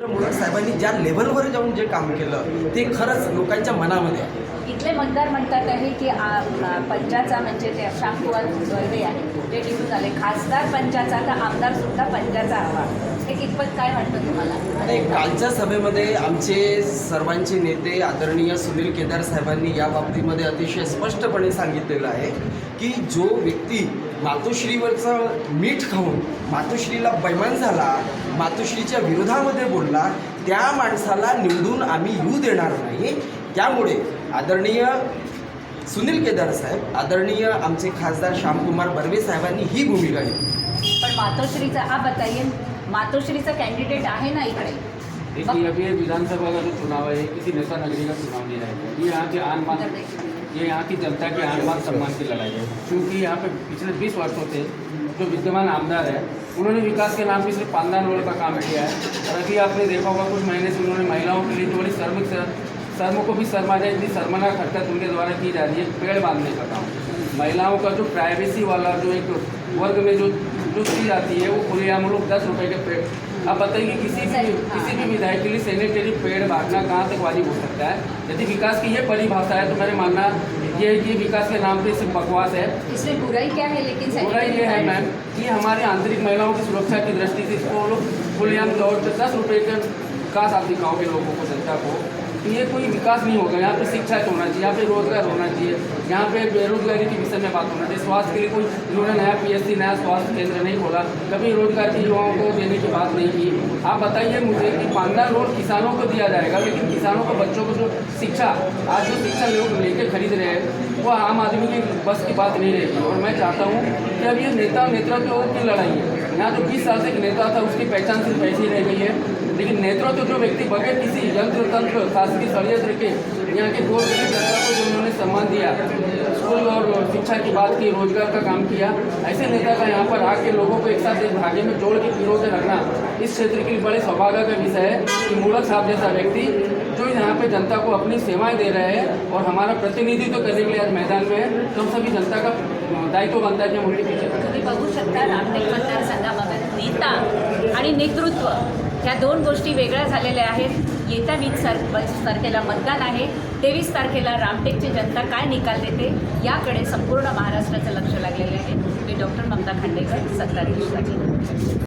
मोदक साहेबांनी ज्या लेव्हलवर जाऊन जे काम केलं ते खरंच लोकांच्या मनामध्ये आहे. इथले मतदार म्हणतात आहे की पंचाचा म्हणजे ते श्यामकुमार बर्वे आहे ते निघून आले. खासदार पंचाचा तर आमदार सुद्धा पंचाचा हवा. हे कितपत काय वाटतं तुम्हाला? कालच्या सभेमध्ये आमचे सर्वांचे नेते आदरणीय सुनील केदार साहेबांनी या बाबतीमध्ये अतिशय स्पष्टपणे सांगितलेलं आहे की जो व्यक्ती मातोश्रीवरचं मीठ खाऊन मातोश्रीला बैमान झाला मातोश्रीच्या विरोधामध्ये बोलला त्या माणसाला निवडून आम्ही येऊ देणार नाही. त्यामुळे आदरणीय सुनील केदार साहेब आदरणीय आमचे खासदार श्यामकुमार बर्वे साहेबांनी ही भूमिका घेतली. पण मातोश्रीचा हा बताइए मातोश्रीचा कॅन्डिडेट आहे ना इकडे? देखिए अभी ये विधानसभा का जो चुनाव है किसी नेता नगरी का चुनाव नहीं रहेगा। ये यहाँ के आन बान ये यहाँ की जनता के आन सम्मान की लड़ाई है। क्योंकि यहाँ पे पिछले 20 वर्षों से जो विद्यमान आमदार है, उन्होंने विकास के नाम पे सिर्फ़ पानदान रोड का काम किया है। और अभी आपने देखा होगा, कुछ महीने से उन्होंने महिलाओं के लिए जो बड़ी शर्म शर्मों को भी शर्मा जाए इतनी शर्मनाक हरकत उनके द्वारा की जा रही है, पेड़ बांधने का काम। महिलाओं का जो प्राइवेसी वाला जो एक वर्ग में जो जो चीज़ आती है, वो खुलेआम लोग दस रुपये के पेड़ आप बताइए किसी भी किसी भी विधायक के लिए सैनिटरी पेड़ बांटना कहाँ तक वाजिब हो सकता है? यदि विकास की ये परिभाषा है तो मेरे मानना ये है कि विकास के नाम पे सिर्फ़ बकवास है। इसमें बुराई क्या है लेकिन बुराई ये है मैम कि हमारे आंतरिक महिलाओं की सुरक्षा की दृष्टि से इसको लोग खुलेआम तौर पर दस रुपये के विकास आप दिखाओगे लोगों को, जनता को तो ये कोई विकास नहीं होगा। यहाँ पे शिक्षा होना चाहिए, यहाँ पे रोज़गार होना चाहिए, यहाँ पे बेरोजगारी के विषय में बात होना चाहिए। स्वास्थ्य के लिए कोई, इन्होंने नया पीएससी नया स्वास्थ्य केंद्र नहीं खोला, कभी रोज़गार के युवाओं को देने की बात नहीं की। आप बताइए मुझे कि पांडा रोड किसानों को दिया जाएगा, लेकिन किसानों को, बच्चों को जो शिक्षा, आज जो शिक्षा लोग लेके खरीद रहे हैं, वो आम आदमी की बस की बात नहीं रहेगी। और मैं चाहता हूँ कि अब ये नेता नेतृत्व की लड़ाई है। यहाँ जो बीस साल से एक नेता था, उसकी पहचान सिर्फ़ ऐसी रह गई है। लेकिन नेतृत्व जो व्यक्ति बगैर किसी यंत्र तंत्र शासकीय षडयंत्र के यहाँ के गरीब जनता को जो उन्होंने सम्मान दिया। स्कूल और शिक्षा की बात की, रोज़गार का काम किया। ऐसे नेता का यहाँ पर आके लोगों को एक साथ एक धागे में जोड़ के पिरो के रखना, इस क्षेत्र के बड़े सौभाग्य का विषय है कि मूलक साहब जैसा व्यक्ति, जो पे जनता को अपनी सेवाएं दे रहे हैं और हमारा प्रतिनिधित्व करने के लिए आज मैदान में है तो हम सभी जनता का दायित्व बनता है कि हम उनके पीछे तुम्ही बघू शकता रामटेक मतदारसंघामध्ये नेता आणि नेतृत्व ह्या दोन गोष्टी वेगळ्या झालेल्या आहेत. येत्या वीस सर पंचवीस तारखेला मतदान आहे. तेवीस तारखेला रामटेकची जनता काय निकाल देते याकडे संपूर्ण महाराष्ट्राचं लक्ष लागलेले आहे. मी डॉक्टर ममता खांडेकर सत्ताधीश